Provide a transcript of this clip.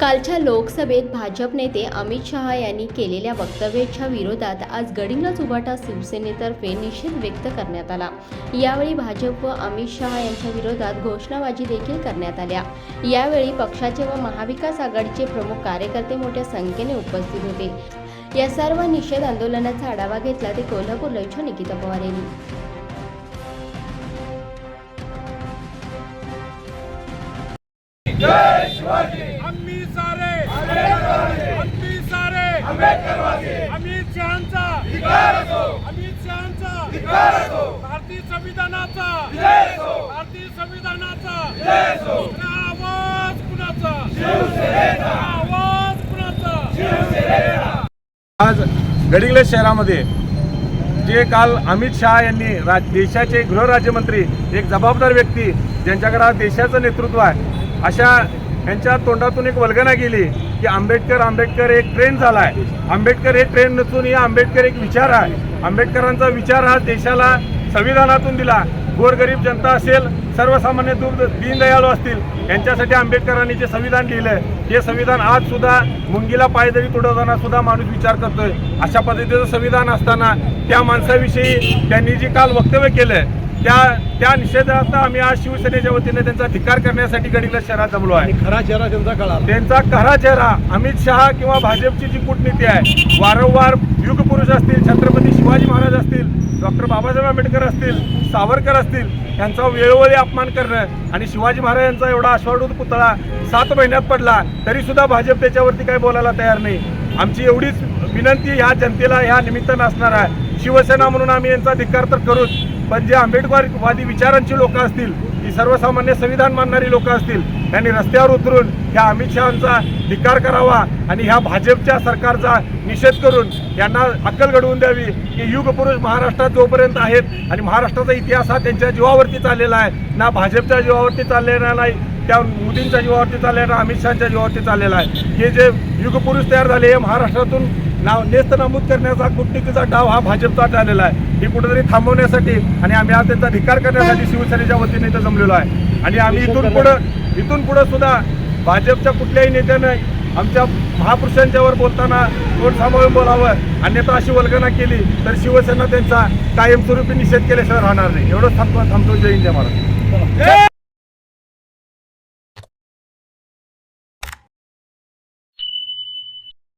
कालच्या लोकसभेत भाजप नेते अमित शहा यांनी केलेल्या वक्तव्याच्या विरोधात आज गडिंग्लज उभाटा शिवसेनेतर्फे निषेध व्यक्त करण्यात आला. यावेळी भाजप व अमित शहा यांच्या विरोधात घोषणाबाजी देखील करण्यात आल्या. यावेळी पक्षाचे व महाविकास आघाडीचे प्रमुख कार्यकर्ते मोठ्या संख्येने उपस्थित होते. या सर्व निषेध आंदोलनाचा आढावा घेतला ते कोल्हापूर लयच्या निकिता पवार यांनी. आम्ही सारे. आम्ही सारे. अमित शहाचा. अमित शहाचा. भारतीय संविधानाचा. भारतीय संविधानाचा. आवाज कुणाचा? आवाज कुणाचा? आज गडिंग्लज शहरामध्ये जे काल अमित शहा यांनी राज देशाचे गृहराज्यमंत्री एक जबाबदार व्यक्ती ज्यांच्याकडे देशाचं नेतृत्व आहे अशा यांच्या तोंडातून एक वल्गना गेली की आंबेडकर आंबेडकर एक ट्रेंड झाला आहे आंबेडकर हे ट्रेंड नसून हे आंबेडकर एक विचार आहे. आंबेडकरांचा विचार हा देशाला संविधानातून दिला. गोरगरीब जनता असेल सर्वसामान्य दूर दीनदयाळू असतील यांच्यासाठी आंबेडकरांनी जे संविधान लिहिलं हे संविधान आज सुद्धा मुंगीला पायदरी तुडवताना सुद्धा माणूस विचार करतोय. अशा पद्धतीचं संविधान असताना त्या माणसाविषयी त्यांनी जे काल वक्तव्य केलं त्या त्या निषेधार्थ आम्ही आज शिवसेनेच्या वतीने त्यांचा धिक्कार करण्यासाठी गडिंग्लज शहरात जमलो आहे. खरा चेहरा त्यांचा कळाला त्यांचा खरा चेहरा अमित शहा किंवा भाजपची जी कूटनीती आहे वारंवार युगपुरुष असतील छत्रपती शिवाजी महाराज असतील डॉक्टर बाबासाहेब आंबेडकर असतील सावरकर असतील यांचा वेळोवेळी अपमान करणं आणि शिवाजी महाराजांचा एवढा अश्वारूढ पुतळा सात महिन्यात पडला तरी सुद्धा भाजप त्याच्यावरती काही बोलायला तयार नाही. आमची एवढीच विनंती ह्या जनतेला ह्या निमित्तानं असणार आहे. शिवसेना म्हणून आम्ही यांचा धिक्कार तर करूच. पण जे आंबेडकरवादी विचारांची लोक असतील ही सर्वसामान्य संविधान मानणारी लोक असतील त्यांनी रस्त्यावर उतरून ह्या अमित शहाचा धिकार करावा आणि ह्या भाजपच्या सरकारचा निषेध करून यांना अक्कल घडवून द्यावी की युगपुरुष महाराष्ट्रात जोपर्यंत आहेत आणि महाराष्ट्राचा इतिहास हा त्यांच्या जीवावरती चाललेला आहे ना भाजपच्या जीवावरती चाललेला नाही त्या मोदींच्या जीवावरती चाललेला अमित शहाच्या जीवावरती चाललेला आहे. हे जे युगपुरुष तयार झाले हे महाराष्ट्रातून नाव नेस्त नामूद करण्याचा कूटनीतीचा डाव हा भाजपचा झालेला आहे. ही कुठेतरी थांबवण्यासाठी आणि आम्ही आज त्यांचा धिक्कार करण्यासाठी शिवसेनेच्या वतीने इथं जमलेलो आहे. आणि आम्ही इथून पुढं इथून पुढं सुद्धा भाजपच्या कुठल्याही नेत्यानं आमच्या महापुरुषांच्यावर बोलताना तोंड सांभाळून बोलावं अन्यथा अशी वल्गना केली तर शिवसेना त्यांचा कायमस्वरूपी निषेध केल्याशिवाय राहणार नाही. एवढंच थांबतो थांबतो जय हिंद महाराज